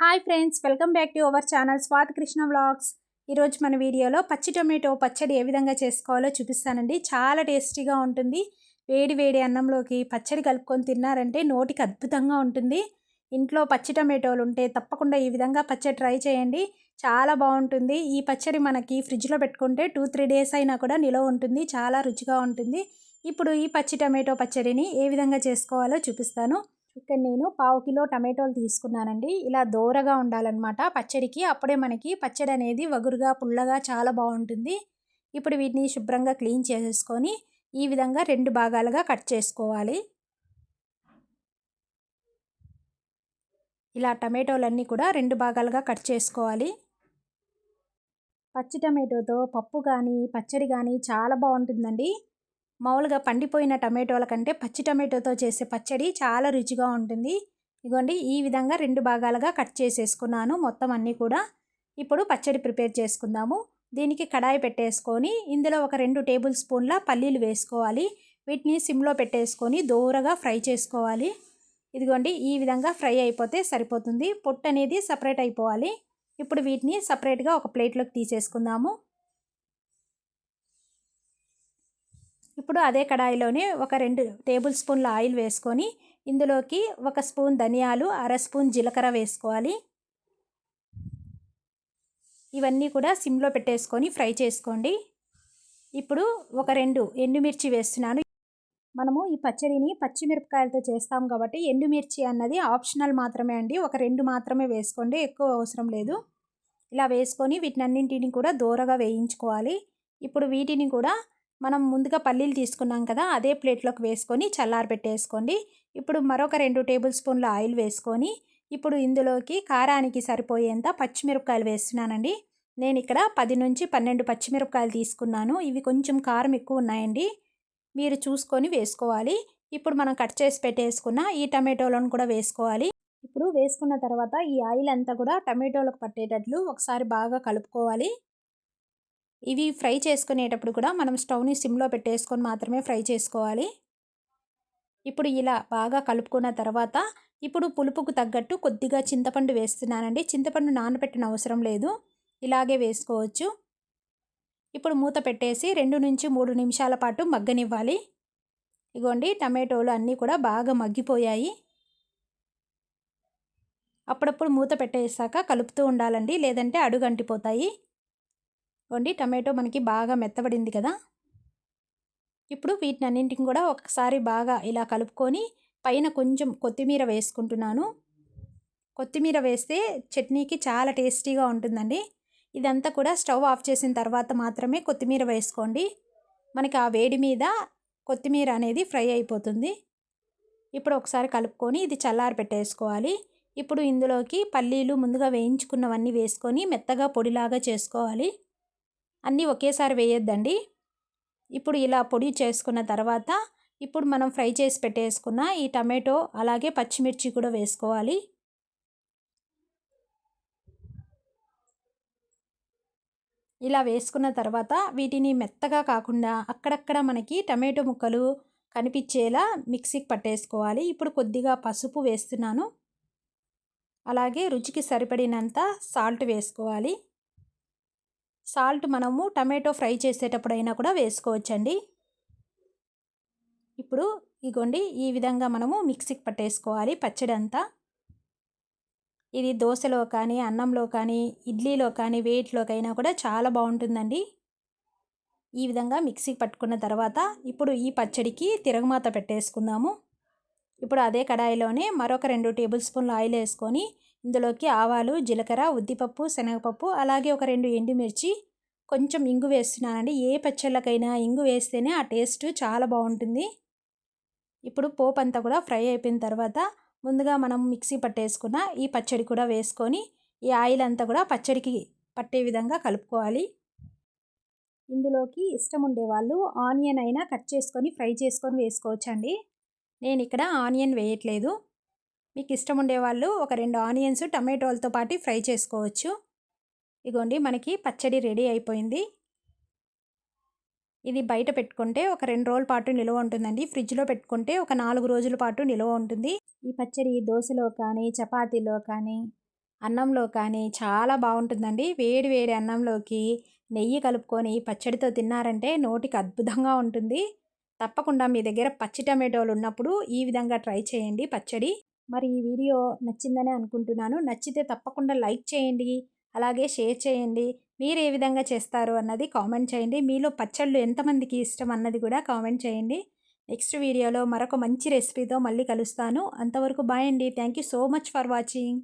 Hi friends welcome back to our channel Swathi Krishna vlogs. ఈరోజు మన వీడియోలో పచ్చి టొమాటో పచ్చడి ఏ విధంగా చేసుకోవాలో చూపిస్తానండి. చాలా టేస్టీగా ఉంటుంది. వేడి వేడి అన్నంలోకి పచ్చడి కలుపుకొని తిన్నారంటే నోటికి అద్భుతంగా ఉంటుంది. ఇంట్లో పచ్చి టొమాటోలు ఉంటే తప్పకుండా ఈ విధంగా పచ్చడి ట్రై చేయండి. చాలా బాగుంటుంది. ఈ పచ్చడి మనకి ఫ్రిడ్జ్లో పెట్టుకుంటే టూ త్రీ డేస్ అయినా కూడా నిలవ ఉంటుంది. చాలా రుచిగా ఉంటుంది. ఇప్పుడు ఈ పచ్చి టమాటో పచ్చడిని ఏ విధంగా చేసుకోవాలో చూపిస్తాను. ఇక్కడ నేను పావు కిలో టమాటోలు తీసుకున్నానండి. ఇలా దోరగా ఉండాలన్నమాట. పచ్చడికి అప్పుడే మనకి పచ్చడి అనేది వగురుగా పుల్లగా చాలా బాగుంటుంది. ఇప్పుడు వీటిని శుభ్రంగా క్లీన్ చేసేసుకొని ఈ విధంగా రెండు భాగాలుగా కట్ చేసుకోవాలి. ఇలా టమాటోలన్నీ కూడా రెండు భాగాలుగా కట్ చేసుకోవాలి. పచ్చి టమాటోతో పప్పు కానీ పచ్చడి కానీ చాలా బాగుంటుందండి. మామూలుగా పండిపోయిన టమాటోల కంటే పచ్చి టమాటోతో చేసే పచ్చడి చాలా రుచిగా ఉంటుంది. ఇగోండి ఈ విధంగా రెండు భాగాలుగా కట్ చేసేసుకున్నాను. మొత్తం అన్నీ కూడా ఇప్పుడు పచ్చడి ప్రిపేర్ చేసుకుందాము. దీనికి కడాయి పెట్టేసుకొని ఇందులో ఒక రెండు టేబుల్ స్పూన్ల పల్లీలు వేసుకోవాలి. వీటిని సిమ్లో పెట్టేసుకొని దూరగా ఫ్రై చేసుకోవాలి. ఇదిగోండి ఈ విధంగా ఫ్రై అయిపోతే సరిపోతుంది. పొట్టు అనేది సపరేట్ అయిపోవాలి. ఇప్పుడు వీటిని సపరేట్గా ఒక ప్లేట్లోకి తీసేసుకుందాము. ఇప్పుడు అదే కడాయిలోనే ఒక రెండు టేబుల్ స్పూన్ల ఆయిల్ వేసుకొని ఇందులోకి ఒక స్పూన్ ధనియాలు అర స్పూన్ జీలకర్ర వేసుకోవాలి. ఇవన్నీ కూడా సిమ్లో పెట్టేసుకొని ఫ్రై చేసుకోండి. ఇప్పుడు ఒక రెండు ఎండుమిర్చి వేస్తున్నాను. మనము ఈ పచ్చడిని పచ్చిమిరపకాయలతో చేస్తాం కాబట్టి ఎండుమిర్చి అన్నది ఆప్షనల్ మాత్రమే అండి. ఒక రెండు మాత్రమే వేసుకోండి ఎక్కువ అవసరం లేదు. ఇలా వేసుకొని వీటినన్నింటిని కూడా దూరగా వేయించుకోవాలి. ఇప్పుడు వీటిని కూడా మనం ముందుగా పల్లీలు తీసుకున్నాం కదా అదే ప్లేట్లోకి వేసుకొని చల్లారి పెట్టేసుకోండి. ఇప్పుడు మరొక రెండు టేబుల్ స్పూన్ల ఆయిల్ వేసుకొని ఇప్పుడు ఇందులోకి కారానికి సరిపోయేంత పచ్చిమిరపకాయలు వేస్తున్నానండి. నేను ఇక్కడ పది నుంచి పన్నెండు పచ్చిమిరపకాయలు తీసుకున్నాను. ఇవి కొంచెం కారం ఎక్కువ ఉన్నాయండి. మీరు చూసుకొని వేసుకోవాలి. ఇప్పుడు మనం కట్ చేసి పెట్టేసుకున్న ఈ టమాటోలను కూడా వేసుకోవాలి. ఇప్పుడు వేసుకున్న తర్వాత ఈ ఆయిల్ అంతా కూడా టమాటోలకు పట్టేటట్లు ఒకసారి బాగా కలుపుకోవాలి. ఇవి ఫ్రై చేసుకునేటప్పుడు కూడా మనం స్టవ్ని సిమ్లో పెట్టేసుకొని మాత్రమే ఫ్రై చేసుకోవాలి. ఇప్పుడు ఇలా బాగా కలుపుకున్న తర్వాత ఇప్పుడు పులుపుకు తగ్గట్టు కొద్దిగా చింతపండు వేస్తున్నానండి. చింతపండు నానబెట్టిన అవసరం లేదు. ఇలాగే వేసుకోవచ్చు. ఇప్పుడు మూత పెట్టేసి రెండు నుంచి మూడు నిమిషాల పాటు మగ్గనివ్వాలి. ఇగోండి టమాటోలు అన్నీ కూడా బాగా మగ్గిపోయాయి. అప్పుడప్పుడు మూత పెట్టేసాక కలుపుతూ ఉండాలండి. లేదంటే అడుగంటిపోతాయి. వండి టమాటో మనకి బాగా మెత్తబడింది కదా? ఇప్పుడు వీటిని అన్నింటిని కూడా ఒకసారి బాగా ఇలా కలుపుకొని పైన కొంచెం కొత్తిమీర వేసుకుంటున్నాను. కొత్తిమీర వేస్తే చట్నీకి చాలా టేస్టీగా ఉంటుందండి. ఇదంతా కూడా స్టవ్ ఆఫ్ చేసిన తర్వాత మాత్రమే కొత్తిమీర వేసుకోండి. మనకి ఆ వేడి మీద కొత్తిమీర అనేది ఫ్రై అయిపోతుంది. ఇప్పుడు ఒకసారి కలుపుకొని ఇది చల్లారి పెట్టేసుకోవాలి. ఇప్పుడు ఇందులోకి పల్లీలు ముందుగా వేయించుకున్నవన్నీ వేసుకొని మెత్తగా పొడిలాగా చేసుకోవాలి. అన్నీ ఒకేసారి వేయొద్దండి. ఇప్పుడు ఇలా పొడి చేసుకున్న తర్వాత ఇప్పుడు మనం ఫ్రై చేసి పెట్టేసుకున్న ఈ టమాటో అలాగే పచ్చిమిర్చి కూడా వేసుకోవాలి. ఇలా వేసుకున్న తర్వాత వీటిని మెత్తగా కాకుండా అక్కడక్కడ మనకి టమాటో ముక్కలు కనిపించేలా మిక్సీకి పట్టేసుకోవాలి. ఇప్పుడు కొద్దిగా పసుపు వేస్తున్నాను. అలాగే రుచికి సరిపడినంత సాల్ట్ వేసుకోవాలి. సాల్ట్ మనము టమాటో ఫ్రై చేసేటప్పుడైనా కూడా వేసుకోవచ్చండి. ఇప్పుడు ఇగోండి ఈ విధంగా మనము మిక్సీకి పట్టేసుకోవాలి పచ్చడి అంతా ఇది దోశలో కానీ అన్నంలో కానీ ఇడ్లీలో కానీ వేటిలోకైనా కూడా చాలా బాగుంటుందండి. ఈ విధంగా మిక్సీకి పట్టుకున్న తర్వాత ఇప్పుడు ఈ పచ్చడికి తిరగమాత పెట్టేసుకుందాము. ఇప్పుడు అదే కడాయిలోనే మరొక రెండు టేబుల్ స్పూన్లు ఆయిల్ వేసుకొని ఇందులోకి ఆవాలు జీలకర్ర ఉద్దిపప్పు శనగపప్పు అలాగే ఒక రెండు ఎండుమిర్చి కొంచెం ఇంగు వేస్తున్నానండి. ఏ పచ్చళ్ళకైనా ఇంగు వేస్తేనే ఆ టేస్ట్ చాలా బాగుంటుంది. ఇప్పుడు పోపు అంతా కూడా ఫ్రై అయిపోయిన తర్వాత ముందుగా మనం మిక్సీ పట్టేసుకున్న ఈ పచ్చడి కూడా వేసుకొని ఈ ఆయిల్ అంతా కూడా పచ్చడికి పట్టే విధంగా కలుపుకోవాలి. ఇందులోకి ఇష్టం ఉండేవాళ్ళు ఆనియన్ అయినా కట్ చేసుకొని ఫ్రై చేసుకొని వేసుకోవచ్చండి. నేను ఇక్కడ ఆనియన్ వేయట్లేదు. మీకు ఇష్టం ఉండేవాళ్ళు ఒక రెండు ఆనియన్స్ టమాటోలతో పాటు ఫ్రై చేసుకోవచ్చు. ఇగోండి మనకి పచ్చడి రెడీ అయిపోయింది. ఇది బయట పెట్టుకుంటే ఒక రెండు రోజుల పాటు నిల్వ ఉంటుందండి. ఫ్రిడ్జ్లో పెట్టుకుంటే ఒక నాలుగు రోజుల పాటు నిల్వ ఉంటుంది. ఈ పచ్చడి దోశలో కానీ చపాతీలో కానీ అన్నంలో కానీ చాలా బాగుంటుందండి. వేడి వేడి అన్నంలోకి నెయ్యి కలుపుకొని పచ్చడితో తిన్నారంటే నోటికి అద్భుతంగా ఉంటుంది. తప్పకుండా మీ దగ్గర పచ్చి టమాటోలు ఉన్నప్పుడు ఈ విధంగా ట్రై చేయండి పచ్చడి. మరి ఈ వీడియో నచ్చిందని అనుకుంటున్నాను. నచ్చితే తప్పకుండా లైక్ చేయండి అలాగే షేర్ చేయండి. మీరు ఏ విధంగా చేస్తారు అన్నది కామెంట్ చేయండి. మీలో పచ్చళ్ళు ఎంతమందికి ఇష్టం అన్నది కూడా కామెంట్ చేయండి. నెక్స్ట్ వీడియోలో మరొక మంచి రెసిపీతో మళ్ళీ కలుస్తాను. అంతవరకు బాయ్ అండి. Thank you so much for watching.